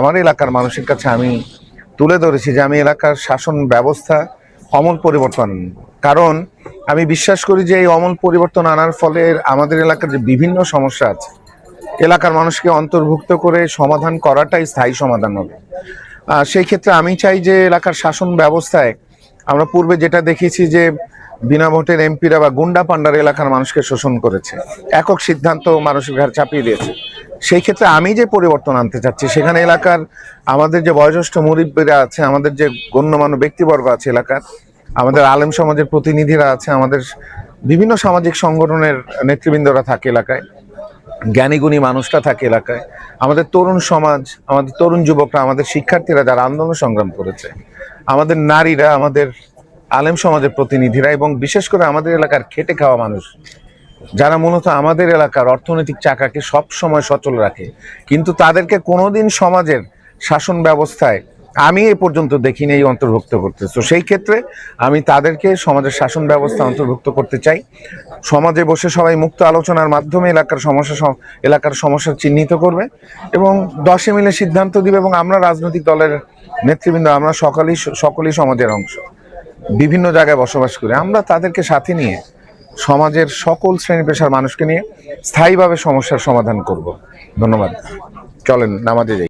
আমার এলাকার মানুষের কাছে আমি তুলে ধরেছি যে আমি এলাকার শাসন ব্যবস্থা অমল পরিবর্তন। কারণ আমি বিশ্বাস করি যে এই অমল পরিবর্তন আনার ফলে আমাদের এলাকার যে বিভিন্ন সমস্যা আছে, এলাকার মানুষকে অন্তর্ভুক্ত করে সমাধান করাটাই স্থায়ী সমাধান হবে। সেই ক্ষেত্রে আমি চাই যে এলাকার শাসন ব্যবস্থায় আমরা পূর্বে যেটা দেখেছি যে বিনা ভোটের এমপিরা বা গুন্ডা পান্ডার এলাকার মানুষকে শোষণ করেছে। একক সিদ্ধান্ত মানুষের ঘাড়ে চাপিয়ে দিয়েছে। সেই ক্ষেত্রে আমি যে পরিবর্তন আনতে চাচ্ছি, সেখানে এলাকার আমাদের যে বয়োজ্যেষ্ঠ মুরিব্বীরা আছে, আমাদের যে গণ্যমান্য ব্যক্তিবর্গ আছে এলাকার, আমাদের আলেম সমাজের প্রতিনিধিরা আছে, আমাদের বিভিন্ন সামাজিক সংগঠনের নেতৃবৃন্দরা থাকে এলাকায়, জ্ঞানীগুণী মানুষরা থাকে এলাকায়, আমাদের তরুণ সমাজ, আমাদের তরুণ যুবকরা, আমাদের শিক্ষার্থীরা যারা আন্দোলন সংগ্রাম করেছে, আমাদের নারীরা, আমাদের আলেম সমাজের প্রতিনিধিরা এবং বিশেষ করে আমাদের এলাকার খেটে খাওয়া মানুষ যারা মূলত আমাদের এলাকার অর্থনৈতিক চাকাকে সব সময় সচল রাখে, কিন্তু তাদেরকে কোনোদিন সমাজের শাসন ব্যবস্থায় আমি এ পর্যন্ত দেখিনি, এই অন্তর্ভুক্ত করতে তো সেই ক্ষেত্রে আমি তাদেরকে সমাজের শাসন ব্যবস্থা অন্তর্ভুক্ত করতে চাই। সমাজে বসে সবাই মুক্ত আলোচনার মাধ্যমে এলাকার সমস্যা এলাকার সমস্যা চিহ্নিত করবে এবং দশে মিলে সিদ্ধান্ত দিবে এবং আমরা রাজনৈতিক দলের নেতৃবৃন্দ, আমরা সকলেই সকলেই সমাজের অংশ। বিভিন্ন জায়গায় বসবাস করি। আমরা তাদেরকে সাথে নিয়ে সমাজের সকল শ্রেণি পেশার মানুষকে নিয়ে স্থায়ীভাবে সমস্যার সমাধান করব। ধন্যবাদ। চলেন নামাজে যাই।